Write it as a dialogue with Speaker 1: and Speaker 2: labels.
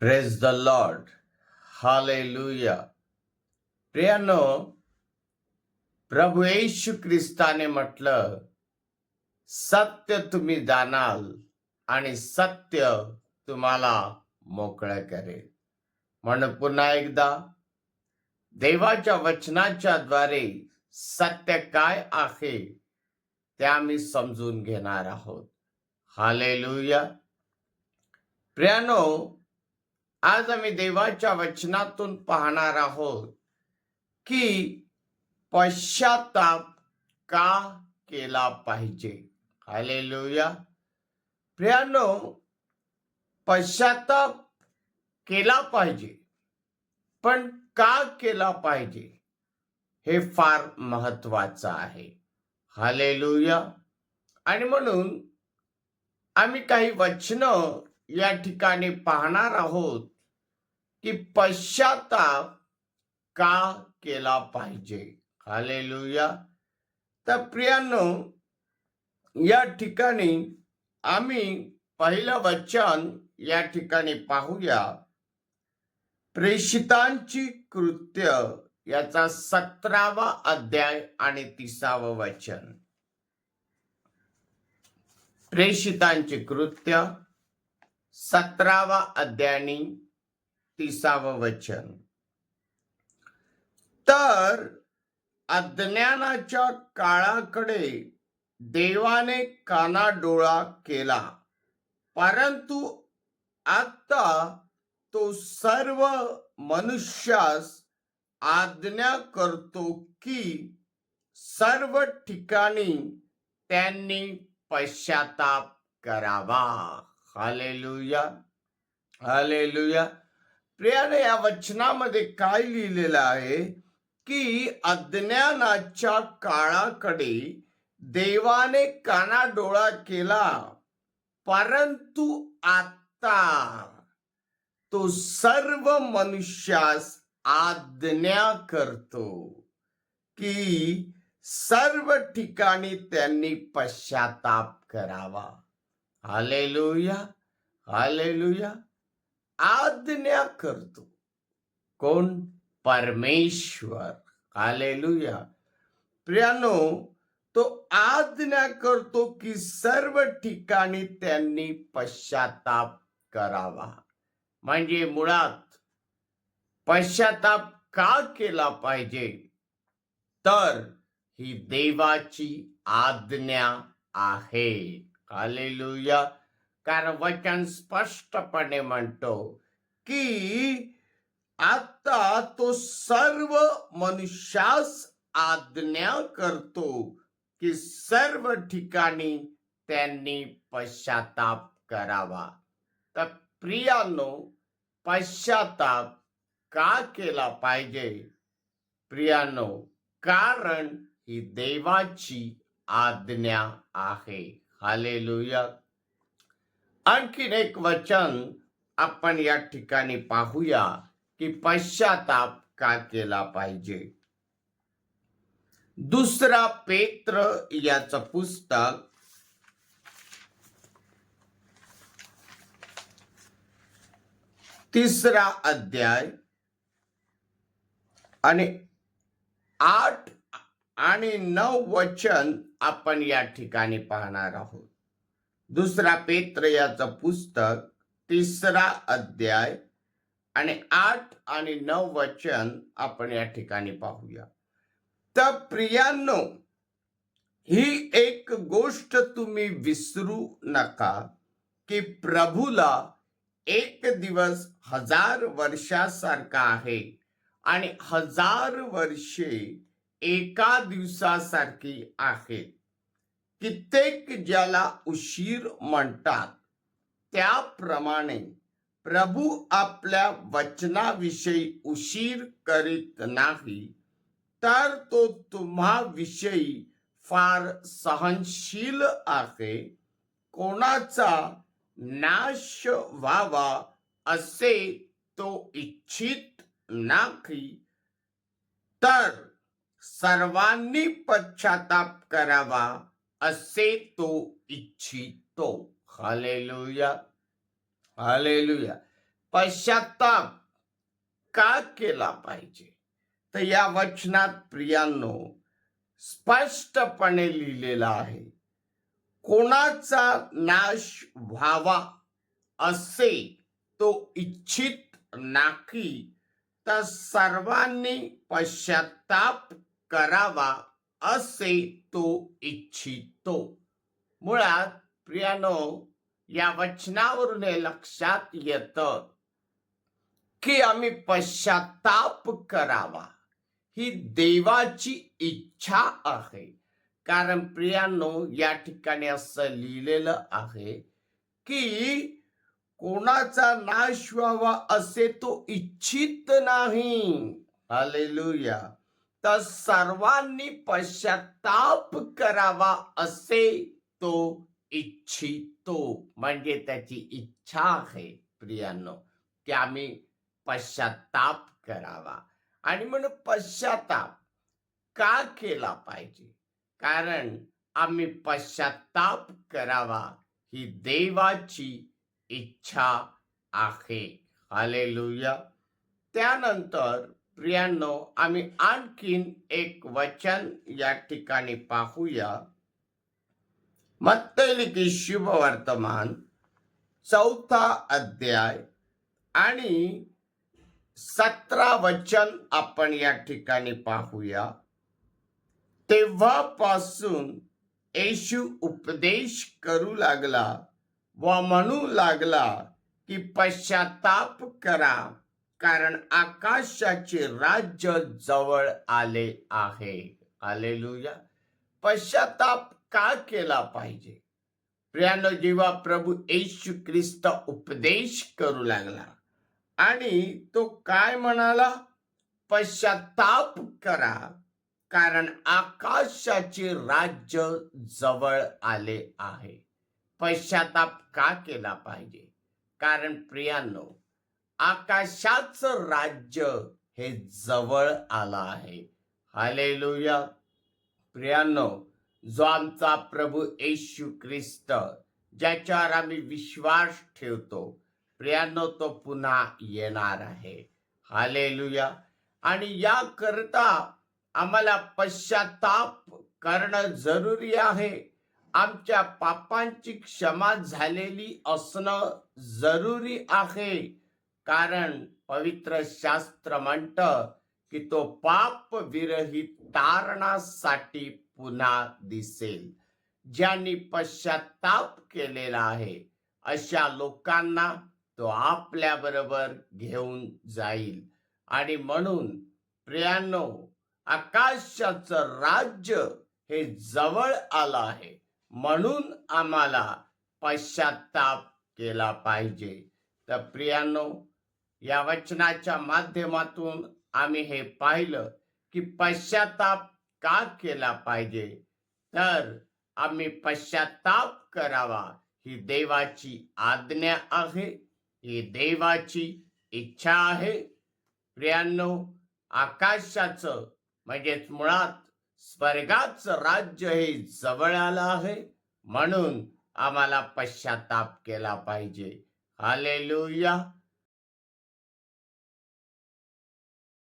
Speaker 1: Praise the lord hallelujah प्रियानो प्रभू येशू ख्रिस्ताने म्हटलं सत्य तुम्ही जाणाल आणि सत्य तुम्हाला मोकळं करेल. म्हणून पुन्हा एकदा देवाच्या वचनाच्या द्वारे सत्य काय आहे ते आम्ही समजून घेणार आहोत. हालेलुया प्रियानो आज आम्ही देवाच्या वचनातून पाहणार आहोत की पश्चाताप का केला पाहिजे? हालेलुया प्रियानो पश्चाताप केला पाहिजे पण का केला पाहिजे हे फार महत्वाचं आहे. हालेलुया आणि म्हणून आम्ही काही वचनं या ठिकाणी पाहणार आहोत की पश्चाताप का केला पाहिजे? हालेलुया. तर प्रियांनो या ठिकाणी आम्ही पहिलं वचन या ठिकाणी पाहूया. प्रेषितांची कृत्य याचा सतरावा अध्याय आणि तिसावं वचन. प्रेषितांची कृत्य सतरावा अध्यायनी तिसावं वचन. तर अज्ञानाच्या काळाकडे देवाने कानाडोळा केला परंतु आता तो सर्व मनुष्यास आज्ञा करतो की सर्व ठिकाणी त्यांनी पश्चाताप करावा. Hallelujah hallelujah. प्रियाने या वचनामध्ये काय लिहिलेलं आहे? की अज्ञानाच्या काळाकडे देवाने काना डोळा केला परंतु आता तो सर्व मनुष्यास आज्ञा करतो की सर्व ठिकाणी त्यांनी पश्चाताप करावा. हालेलुया हालेलुया आज्ञा करतो. कोण? परमेश्वर. हालेलुया प्रियानो तो आज्ञा करतो की सर्व ठिकाणी त्यांनी पश्चाताप करावा. म्हणजे मुळात पश्चाताप का केला पाहिजे? तर ही देवाची आज्ञा आहे. हालेलुया. कारण वचन स्पष्टपणे म्हणतो की आता तो सर्व मनुष्यास आज्ञा करतो की सर्व ठिकाणी त्यांनी पश्चाताप करावा. तर प्रियानो पश्चाताप का केला पाहिजे? प्रियानो कारण ही देवाची आज्ञा आहे. हालेलुया. आणखीन एक वचन आपण या ठिकाणी पाहूया की पश्चाताप का केला पाहिजे. दुसरा पेत्र याचं पुस्तक तिसरा अध्याय आणि आठ आणि नऊ वचन आपण या ठिकाणी पाहणार आहोत. दुसरा पेत्र याचं पुस्तक तिसरा अध्याय आणि आठ आणि नऊ वचन आपण या ठिकाणी पाहूया. तर प्रियांनो ही एक गोष्ट तुम्ही विसरू नका की प्रभूला एक दिवस हजार वर्षासारखा आहे आणि हजार वर्षे एका दिवसासारखी आहेत कित्येक ज्याला उशीर म्हणतात त्याप्रमाणे प्रभू आपल्या वचनाविषयी उशीर करीत नाही तर तो तुम्हाविषयी फार सहनशील आहे. कोणाचा नाश व्हावा असे तो इच्छित नाही. तर सर्वांनी पश्चाताप करावा असे तो इच्छितो. हालेलुया. हालेलुया. पश्चाताप का केला पाहिजे? तर या वचनात प्रियांनो स्पष्टपणे लिहिलेलं आहे कोणाचा नाश व्हावा असे तो इच्छित नाकी तर सर्वांनी पश्चाताप करावा असे तो इच्छितो. मुळात प्रियानो या वचनावरून लक्षात येतं की आम्ही पश्चाताप करावा. ही देवाची इच्छा आहे. कारण प्रियांनो या ठिकाणी असं लिहिलेलं आहे की कोणाचा नाश व्हावा असे तो इच्छित नाही. हालेलुया. तर सर्वांनी पश्चाताप करावा असे तो इच्छितो. म्हणजे त्याची इच्छा आहे प्रियांनो की आम्ही पश्चाताप करावा. आणि म्हणून पश्चाताप का केला पाहिजे? कारण आम्ही पश्चाताप करावा ही देवाची इच्छा आहे. हालेलुया. त्यानंतर प्रियांनो आम्ही आणखीन एक वचन या ठिकाणी पाहूया. मत्तैलिकी शुभ वर्तमान चौथा अध्याय आणि सतरा वचन आपण या ठिकाणी पाहूया. तेव्हापासून येशू उपदेश करू लागला व म्हणू लागला की पश्चाताप करा. कारण आकाशाचे राज्य जवळ आले आहे. आलेलुया पश्चाताप का केला पाहिजे? प्रियानो जेव्हा प्रभू येशू ख्रिस्त उपदेश करू लागला आणि तो काय म्हणाला? पश्चाताप करा कारण आकाशाचे राज्य जवळ आले आहे. पश्चाताप का केला पाहिजे? कारण प्रियांनो आकाशाचं राज्य हे जवळ आलं आहे. हालेलुया. प्रियांनो जो आमचा प्रभू येशू ख्रिस्त ज्याच्यावर आम्ही विश्वास ठेवतो प्रियांनो तो पुन्हा येणार आहे. हालेलुया. आणि याकरता आम्हाला पश्चाताप करणं जरुरी आहे. आमच्या पापांची क्षमा झालेली असणं जरुरी आहे. कारण पवित्र शास्त्र म्हणत की तो पाप विरहित तारणासाठी पुन्हा दिसेल. ज्यांनी पश्चाताप केलेला आहे अशा लोकांना तो आपल्या बरोबर घेऊन जाईल. आणि म्हणून प्रियांनो आकाशाचं राज्य हे जवळ आलं आहे. म्हणून आम्हाला पश्चाताप केला पाहिजे. तर प्रियांनो या वचनाच्या माध्यमातून आम्ही हे पाहिलं की पश्चाताप का केला पाहिजे? तर आम्ही पश्चाताप करावा. ही देवाची आज्ञा आहे. ही देवाची इच्छा आहे. प्रियांनो आकाशाचं म्हणजेच मुळात स्वर्गाचं राज्य हे जवळ आलं आहे. म्हणून आम्हाला पश्चाताप केला पाहिजे. हालेलुया.